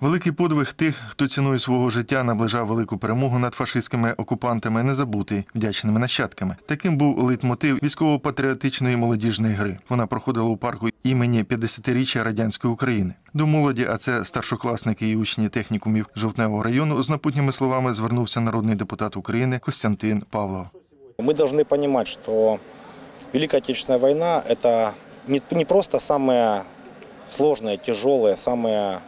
Великий подвиг тих, хто ціною свого життя наближав велику перемогу над фашистськими окупантами, не забути вдячними нащадками. Таким був лейтмотив військово-патріотичної молодіжної гри. Вона проходила у парку імені 50-річчя радянської України. До молоді, а це старшокласники і учні технікумів Жовтневого району, з напутніми словами звернувся народний депутат України Костянтин Павлов. Мы должны понимать, что Великая Отечественная война – это не, не просто самые сложные, тяжелые, самые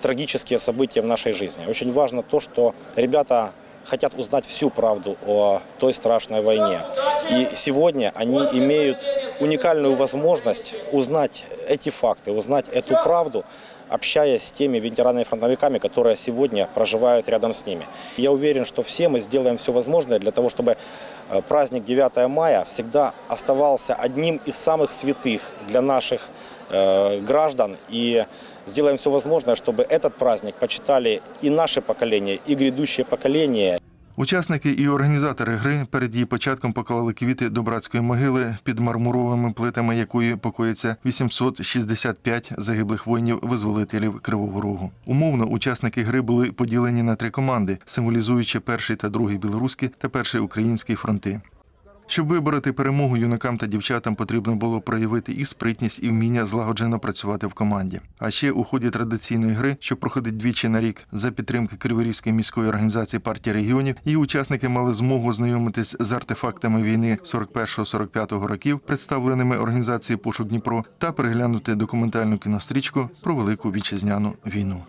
трагические события в нашей жизни. Очень важно то, что ребята хотят узнать всю правду о той страшной войне. И сегодня они имеют уникальную возможность узнать эти факты, узнать эту правду, общаясь с теми ветеранами-фронтовиками, которые сегодня проживают рядом с ними. Я уверен, что все мы сделаем все возможное для того, чтобы э, праздник 9 мая всегда оставался одним из самых святых для наших э, граждан. И сделаем все возможное, чтобы этот праздник почитали и наше поколение, и грядущее поколение. Учасники і організатори гри перед її початком поклали квіти до братської могили під мармуровими плитами, якої покоїться 865 загиблих воїнів-визволителів Кривого Рогу. Умовно, учасники гри були поділені на три команди, символізуючи перший та другий білоруський та перший український фронти. Щоб вибороти перемогу юнакам та дівчатам потрібно було проявити і спритність, і вміння злагоджено працювати в команді. А ще у ході традиційної гри, що проходить двічі на рік за підтримки Криворізької міської організації партії регіонів, її учасники мали змогу знайомитись з артефактами війни 41-45 років, представленими організацією Пошук Дніпро, та переглянути документальну кінострічку про велику вітчизняну війну.